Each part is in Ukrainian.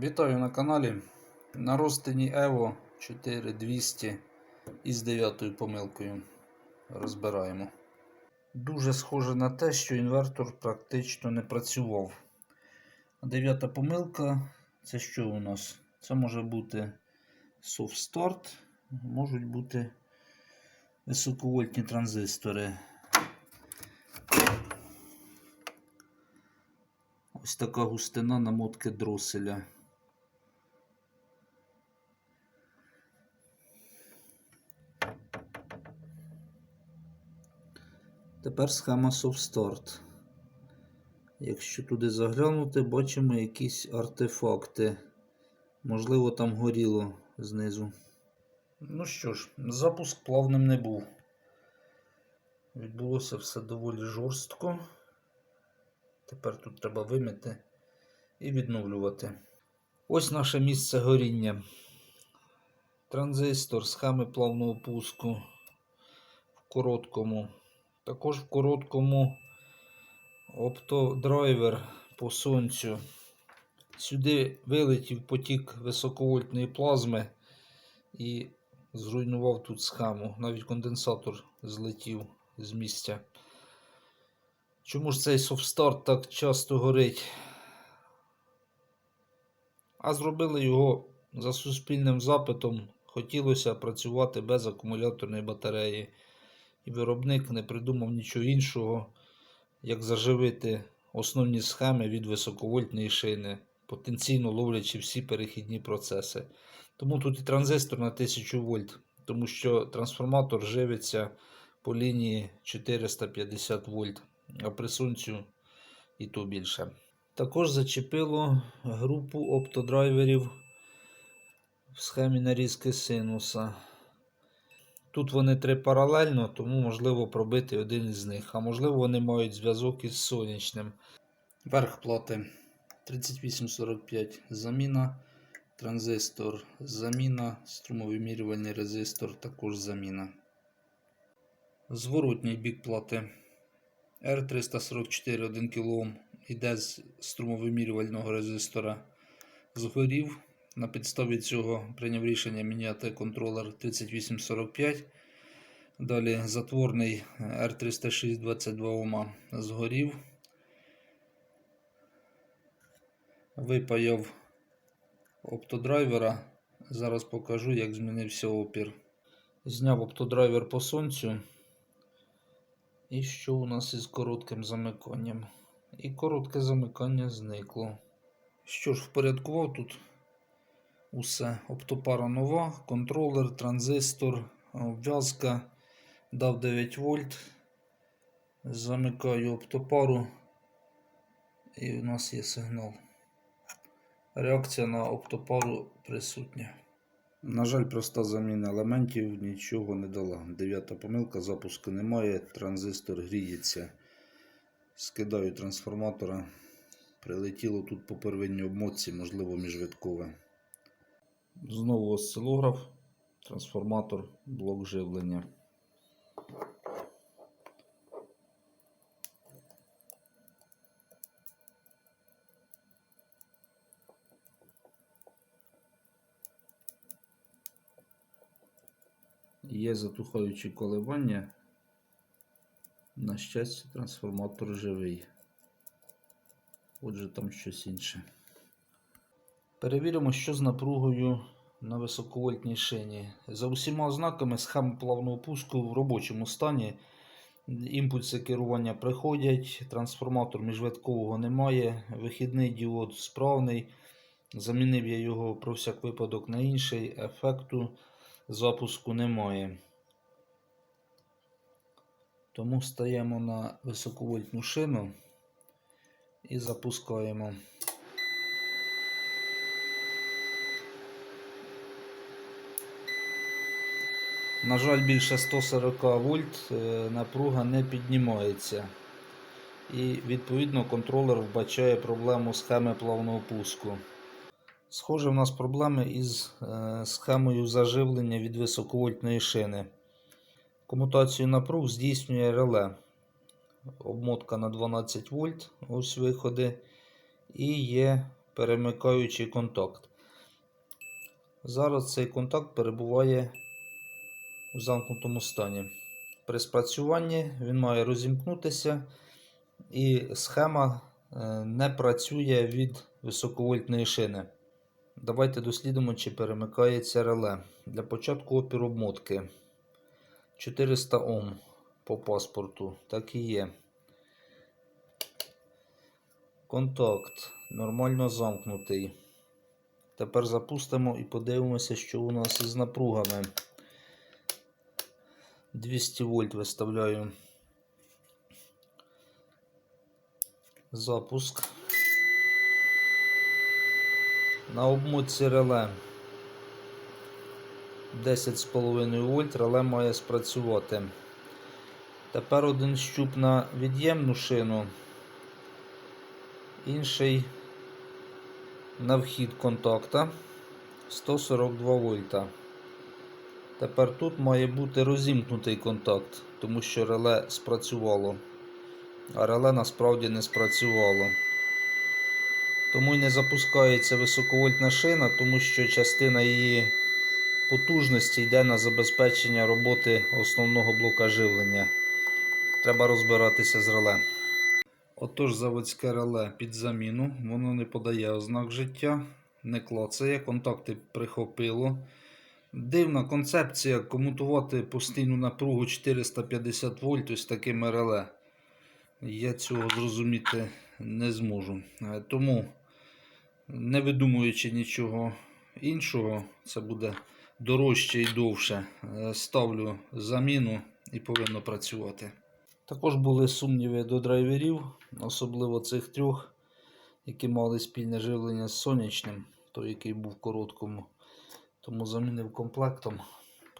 Вітаю на каналі. На розтині Evo 4200 із 9 помилкою розбираємо. Дуже схоже на те, що інвертор практично не працював. Дев'ята помилка це що у нас? Це може бути soft start, можуть бути високовольтні транзистори. Ось така густина намотки дроселя. Тепер схема SoftStart. Якщо туди заглянути, бачимо якісь артефакти. Можливо, там горіло знизу. Ну що ж, запуск плавним не був. Відбулося все доволі жорстко. Тепер тут треба вимити і відновлювати. Ось наше місце горіння. Транзистор схеми плавного пуску в короткому. Також в короткому оптодрайвер по сонцю. Сюди вилетів потік високовольтної плазми і зруйнував тут схему. Навіть конденсатор злетів з місця. Чому ж цей софтстарт так часто горить? А зробили його за суспільним запитом. Хотілося працювати без акумуляторної батареї. І виробник не придумав нічого іншого, як заживити основні схеми від високовольтної шини, потенційно ловлячи всі перехідні процеси. Тому тут і транзистор на 1000 вольт, тому що трансформатор живиться по лінії 450 вольт, а при сонцю і то більше. Також зачепило групу оптодрайверів в схемі нарізки синуса. Тут вони три паралельно, тому можливо пробити один із них. А можливо, вони мають зв'язок із сонячним. Верх плати 3845 заміна. Транзистор заміна. Струмовимірювальний резистор також заміна. Зворотній бік плати R344 1 кОм іде з струмовимірювального резистора. Згорів. На підставі цього прийняв рішення міняти контролер 3845. Далі затворний R306 22 Ома згорів. Випаяв оптодрайвера. Зараз покажу, як змінився опір. Зняв оптодрайвер по сонцю. І що у нас із коротким замиканням? І коротке замикання зникло. Що ж, впорядкував тут усе. Оптопара нова, контролер, транзистор, обв'язка. Дав 9 вольт. Замикаю оптопару. І у нас є сигнал. Реакція на оптопару присутня. На жаль, проста заміна елементів нічого не дала. Дев'ята помилка, запуску немає, транзистор гріється. Скидаю трансформатора. Прилетіло тут по первинній обмотці, можливо, міжвиткове. Знову осцилограф, трансформатор, блок живлення. Є затухаючі коливання. На щастя, трансформатор живий. Отже, там щось інше. Перевіримо, що з напругою на високовольтній шині. За усіма ознаками схеми плавного пуску в робочому стані. Імпульси керування приходять, трансформатор міжвиткового немає, вихідний діод справний. Замінив я його про всяк випадок на інший, ефекту запуску немає. Тому стаємо на високовольтну шину і запускаємо. На жаль, більше 140 вольт е, напруга не піднімається. І відповідно контролер вбачає проблему схеми плавного пуску. Схоже, в нас проблеми із е, схемою заживлення від високовольтної шини. Комутацію напруг здійснює реле. Обмотка на 12 вольт, ось виходи. І є перемикаючий контакт. Зараз цей контакт перебуває у замкнутому стані. При спрацюванні він має розімкнутися, і схема е, не працює від високовольтної шини. Давайте дослідимо, чи перемикається реле. Для початку опір обмотки 400 Ом по паспорту. Так і є. Контакт нормально замкнутий. Тепер запустимо і подивимося, що у нас із напругами. 200 вольт виставляю. Запуск. На обмотці реле 10,5 вольт реле має спрацювати. Тепер один щуп на від'ємну шину, інший на вхід контакта 142 вольта. Тепер тут має бути розімкнутий контакт, тому що реле спрацювало, а реле насправді не спрацювало. Тому й не запускається високовольтна шина, тому що частина її потужності йде на забезпечення роботи основного блока живлення. Треба розбиратися з реле. Отож, заводське реле під заміну, воно не подає ознак життя, не клацає, контакти прихопило. Дивна концепція комутувати постійну напругу 450 вольт ось такими реле. Я цього зрозуміти не зможу. Е, Тому, не видумуючи нічого іншого, це буде дорожче і довше. е, Ставлю заміну і повинно працювати. Також були сумніви до драйверів, особливо цих трьох, які мали спільне живлення з сонячним, той, який був в короткому. Тому замінив комплектом.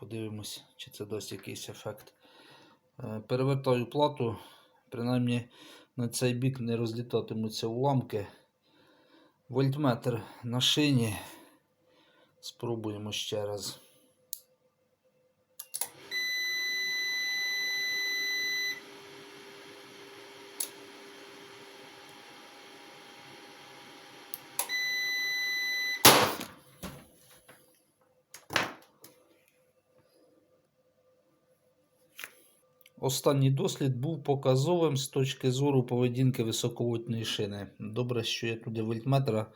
Подивимось, чи це дасть якийсь ефект. Е, Перевертаю плату, принаймні на цей бік не розлітатимуться уламки. Вольтметр на шині. Спробуємо ще раз. Останній дослід був показовим з точки зору поведінки високовольтної шини. Добре, що я туди вольтметра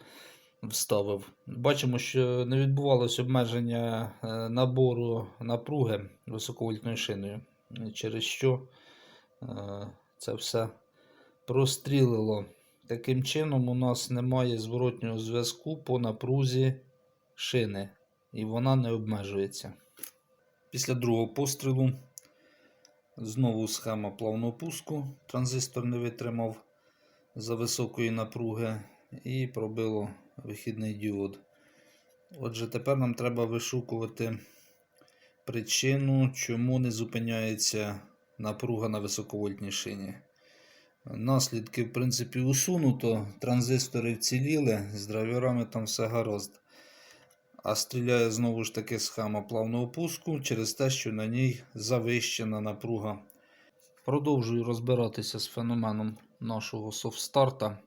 вставив. Бачимо, що не відбувалось обмеження е, набору напруги високовольтною шиною, через що е, це все прострілило. Таким чином, у нас немає зворотнього зв'язку по напрузі шини, і вона не обмежується. Після другого пострілу Знову схема плавного пуску. Транзистор не витримав за високої напруги і пробило вихідний діод. Отже, тепер нам треба вишукувати причину, чому не зупиняється напруга на високовольтній шині. Наслідки, в принципі, усунуто, транзистори вціліли, з драйверами там все гаразд. А стріляє знову ж таки схема плавного пуску через те, що на ній завищена напруга. Продовжую розбиратися з феноменом нашого софтстарта.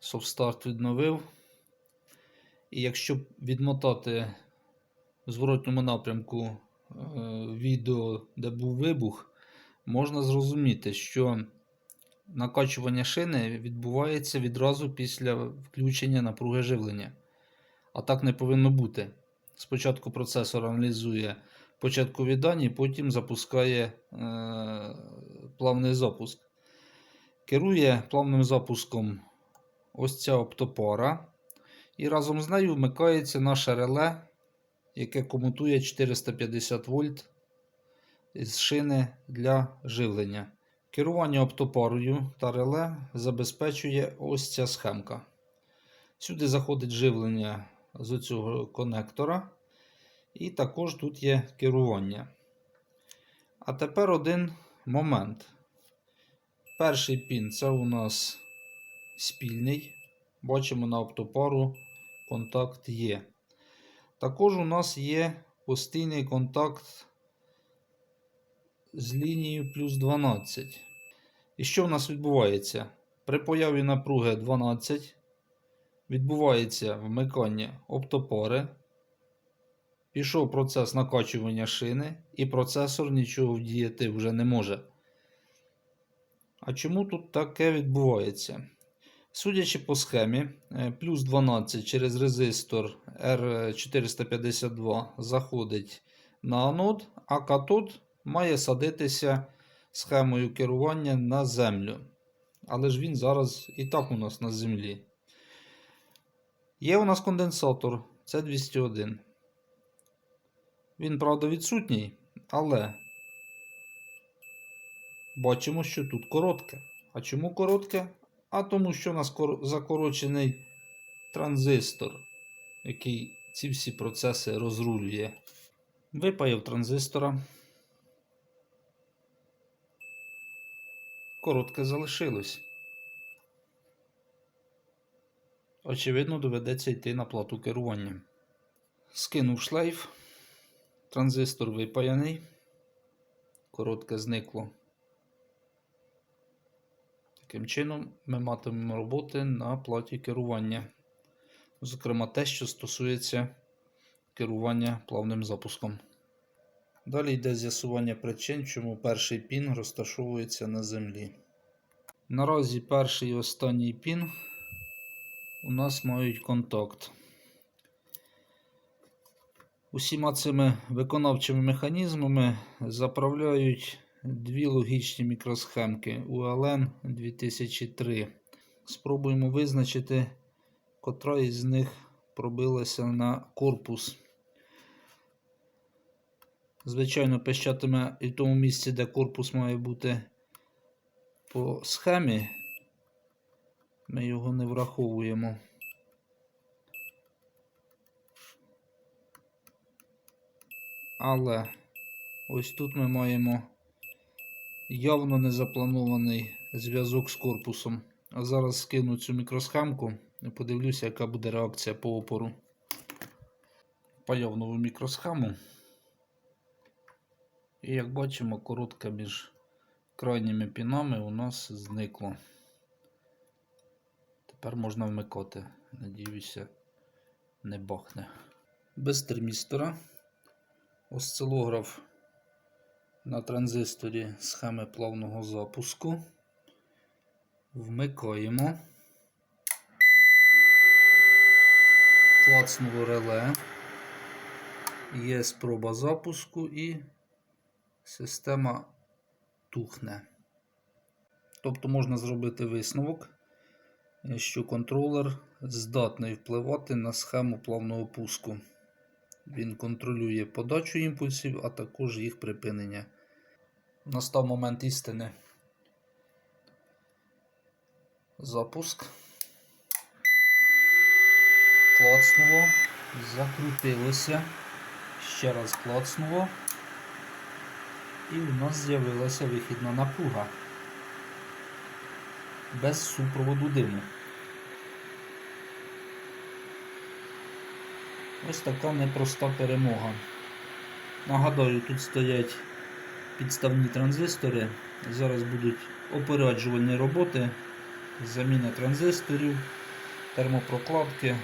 Софтстарт відновив. І якщо відмотати в зворотньому напрямку е, відео, де був вибух, можна зрозуміти, що накачування шини відбувається відразу після включення напруги живлення. А так не повинно бути. Спочатку процесор аналізує початкові дані, потім запускає е, плавний запуск. Керує плавним запуском ось ця оптопара. І разом з нею вмикається наше реле, яке комутує 450 вольт з шини для живлення. Керування оптопарою та реле забезпечує ось ця схемка. Сюди заходить живлення з цього конектора. І також тут є керування. А тепер один момент. Перший пін це у нас спільний. Бачимо на оптопару контакт є. Також у нас є постійний контакт з лінією плюс 12. І що в нас відбувається? При появі напруги 12 відбувається вмикання оптопори, пішов процес накачування шини, і процесор нічого вдіяти вже не може. А чому тут таке відбувається? Судячи по схемі, е, плюс 12 через резистор R452 заходить на анод, а катод має садитися схемою керування на землю. Але ж він зараз і так у нас на землі. Є у нас конденсатор це 201. Він, правда, відсутній, але бачимо, що тут коротке. А чому коротке? А тому, що у нас закорочений транзистор, який ці всі процеси розрулює. Випаяв транзистора. Коротке залишилось. Очевидно, доведеться йти на плату керування. Скинув шлейф. Транзистор випаяний. Коротке зникло. Таким чином, ми матимемо роботи на платі керування. Зокрема, те, що стосується керування плавним запуском. Далі йде з'ясування причин, чому перший пін розташовується на землі. Наразі перший і останній пін у нас мають контакт. Усіма цими виконавчими механізмами заправляють дві логічні мікросхемки ULN 2003. Спробуємо визначити, котра із них пробилася на корпус. Звичайно, пищатиме і в тому місці, де корпус має бути по схемі. Ми його не враховуємо. Але ось тут ми маємо явно незапланований зв'язок з корпусом. А зараз скину цю мікросхемку і подивлюся, яка буде реакція по опору. Паяв нову мікросхему. І як бачимо, коротка між крайніми пінами у нас зникло. Тепер можна вмикати. Надіюся, не бахне. Без термістора. Осцилограф на транзисторі схеми плавного запуску. Вмикаємо. Клацнуло реле. Є спроба запуску і система тухне. Тобто можна зробити висновок, що контролер здатний впливати на схему плавного пуску. Він контролює подачу імпульсів, а також їх припинення. Настав момент істини. Запуск. Клацнуло, закрутилося. Ще раз клацнуло. І у нас з'явилася вихідна напруга. Без супроводу диму. Ось така непроста перемога. Нагадаю, тут стоять підставні транзистори. Зараз будуть опереджувальні роботи, заміна транзисторів, термопрокладки,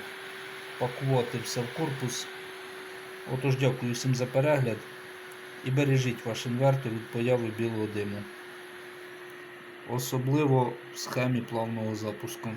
пакувати все в корпус. Отож, дякую всім за перегляд і бережіть ваш інвертор від появи білого диму. Особливо в схемі плавного запуску.